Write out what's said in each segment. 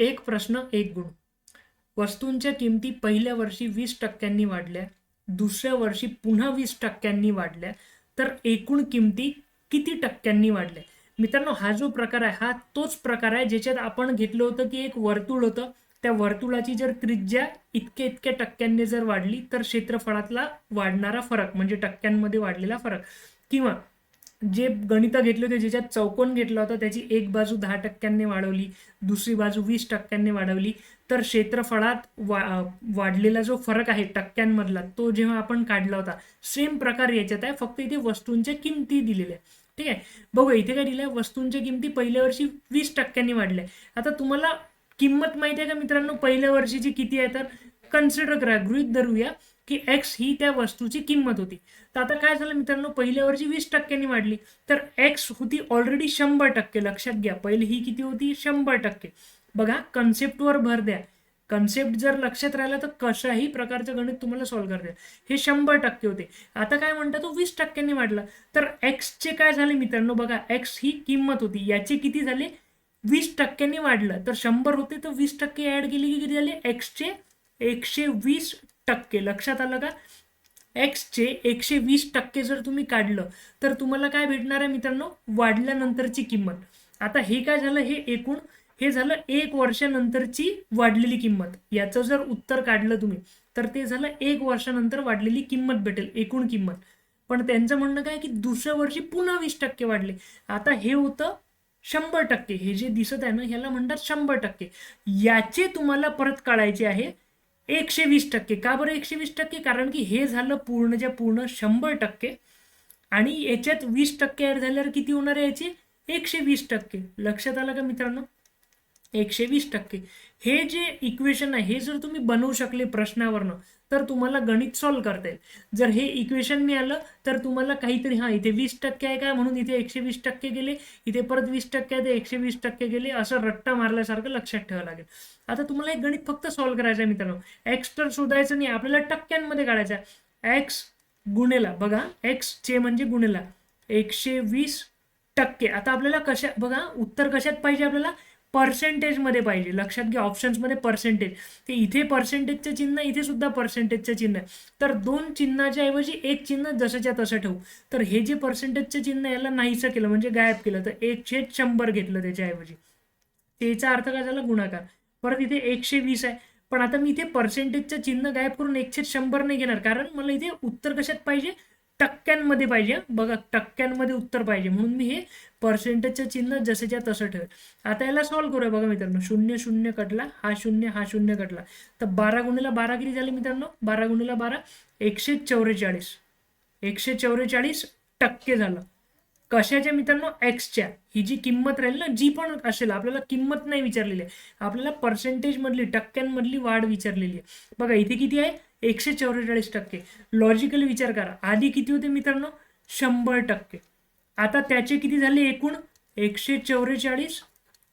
एक प्रश्न एक गुण. वस्तूंच्या किमती पहिल्या वर्षी वीस टक्क्यांनी वाढल्या दुसऱ्या वर्षी पुन्हा वीस टक्क्यांनी वाढल्या तर एकूण किमती किती टक्क्यांनी वाढल्या? मित्रांनो हा जो प्रकार आहे हा तोच प्रकार आहे ज्याच्यात आपण घेतलं होतं की एक वर्तुळ होतं. त्या वर्तुळाची जर त्रिज्या इतक्या इतक्या टक्क्यांनी जर वाढली तर क्षेत्रफळातला वाढणारा फरक म्हणजे टक्क्यांमध्ये वाढलेला फरक किंवा जे गणित घेतले होते ज्याच्यात चौकोन घेतला होता त्याची एक बाजू दहा टक्क्यांनी वाढवली दुसरी बाजू वीस टक्क्यांनी वाढवली. तर क्षेत्रफळात वा वाढलेला जो फरक आहे टक्क्यांमधला तो जेव्हा आपण काढला होता सेम प्रकार याच्यात आहे फक्त इथे वस्तूंच्या किमती दिलेल्या आहे ठीक आहे? बघू इथे काय दिलंय? वस्तूंच्या किमती पहिल्या वर्षी वीस टक्क्यांनी वाढल्या. आता तुम्हाला किंमत माहिती आहे का मित्रांनो? पहिल्या वर्षीची किती आहे? तर कन्सिडर करा गृहित धरूया. की एक्स ही त्या वस्तूची किंमत होती. तर आता काय झालं मित्रांनो पहिल्या वर्षी वीस टक्क्यांनी वाढली. तर एक्स होती ऑलरेडी शंभर टक्के. लक्षात घ्या पहिले ही किती होती? शंभर टक्के. बघा कन्सेप्टवर भर द्या. कन्सेप्ट जर लक्षात राहिला तर कशाही प्रकारचं गणित तुम्हाला सॉल्व्ह करता. हे शंभर टक्के होते. आता काय म्हणता तो वीस टक्क्यांनी वाढला. तर एक्सचे काय झाले मित्रांनो? बघा एक्स ही किंमत होती. याचे किती झाले? वीस टक्क्यांनी वाढलं. तर शंभर होते तर वीस टक्के ऍड केले की किती झाले? एक्सचे एकशे वीस टक्के. लक्षात आलं का? एक्सचे एकशे वीस टक्के जर तुम्ही काढलं तर तुम्हाला काय भेटणार आहे मित्रांनो? वाढल्यानंतरची किंमत. आता हे काय झालं? हे एकूण हे झालं एक वर्षानंतरची वाढलेली किंमत. याचं जर उत्तर काढलं तुम्ही तर ते झालं एक वर्षानंतर वाढलेली किंमत भेटेल एकूण किंमत. पण त्यांचं म्हणणं काय की दुसऱ्या वर्षी पुन्हा वीस टक्के वाढले. आता हे होतं शंभर टक्के. हे जे दिसत आहे ना ह्याला म्हणतात शंभर टक्के. याचे तुम्हाला परत काढायचे आहे एकशे वीस टक्के. का बरं एकशे वीस टक्के? कारण की हे झालं पूर्णच्या पूर्ण शंभर टक्के. आणि याच्यात वीस टक्के ॲड झाल्यावर किती होणार आहे याचे? एकशे वीस टक्के. लक्षात आलं का मित्रांनो? एकशे वीस टक्के. हे जे इक्वेशन आहे हे जर तुम्ही बनवू शकले प्रश्नावरनं तर तुम्हाला गणित सॉल्व करता येईल. जर हे इक्वेशन मिळालं तर तुम्हाला काहीतरी हां इथे वीस टक्के आहे काय म्हणून इथे एकशे वीस टक्के गेले इथे परत वीस टक्के आहे ते एकशे वीस टक्के गेले असं रट्टा मारल्यासारखं लक्षात ठेवावं लागेल. आता तुम्हाला एक गणित फक्त सॉल्व्ह करायचं आहे मित्रांनो. एक्स तर शोधायचं नाही आपल्याला टक्क्यांमध्ये काढायचं आहे. एक्स गुणेला बघा एक्स चे म्हणजे गुणेला. एकशे वीस टक्के. आता आपल्याला कशा बघा उत्तर कशात पाहिजे आपल्याला? पर्सेंटेजमध्ये पाहिजे. लक्षात घ्या ऑप्शन्समध्ये पर्सेंटेज ते इथे पर्सेंटेजचं चिन्ह इथे सुद्धा पर्सेंटेजचं चिन्ह. आहे तर दोन चिन्हाच्या ऐवजी एक चिन्ह जसंच्या तसं ठेवू. तर हे जे पर्सेंटेजचं चिन्ह याला नाहीसं केलं म्हणजे गायब केलं तर एकशे शंभर घेतलं त्याच्याऐवजी त्याचा अर्थ काय झाला? गुणाकार. परत इथे एकशे वीस आहे. पण आता मी इथे पर्सेंटेजचं चिन्ह गायब करून एकशे शंभर नाही घेणार. कारण मला इथे उत्तर कशात पाहिजे? टक्क्यांमध्ये पाहिजे. बघा टक्क्यांमध्ये उत्तर पाहिजे. म्हणून मी हे पर्सेंटेजचं चिन्ह जसेच्या तसं ठेवेल. आता याला सॉल्व्ह करूया बघा मित्रांनो. शून्य शून्य कटला. हा शून्य हा शून्य कटला. तर बारा गुणीला बारा किती झाले मित्रांनो? बारा गुणीला बारा. एकशे चौवेचाळीस एकशे चौवेचाळीस टक्के झालं. कशाच्या मित्रांनो? एक्सच्या ही जी किंमत राहील ना जी पण असेल आपल्याला किंमत नाही विचारलेली आहे. आपल्याला पर्सेंटेज मधली टक्क्यांमधली वाढ विचारलेली आहे. बघा इथे किती आहे? एकशे चौवेचाळीस टक्के. लॉजिकली विचार करा. आधी किती होते मित्रांनो? शंभर टक्के. आता त्याचे किती झाले एकूण? एकशे चौवेचाळीस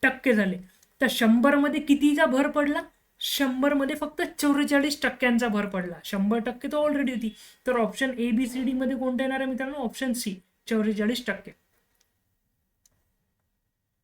टक्के झाले. तर शंभरमध्ये कितीचा भर पडला? शंभरमध्ये फक्त चौवेचाळीस टक्क्यांचा भर पडला. शंभर टक्के तर ऑलरेडी होती. तर option A B C D मध्ये येणार आहे मित्रांनो? ऑप्शन सी चौवेचाळीस टक्के.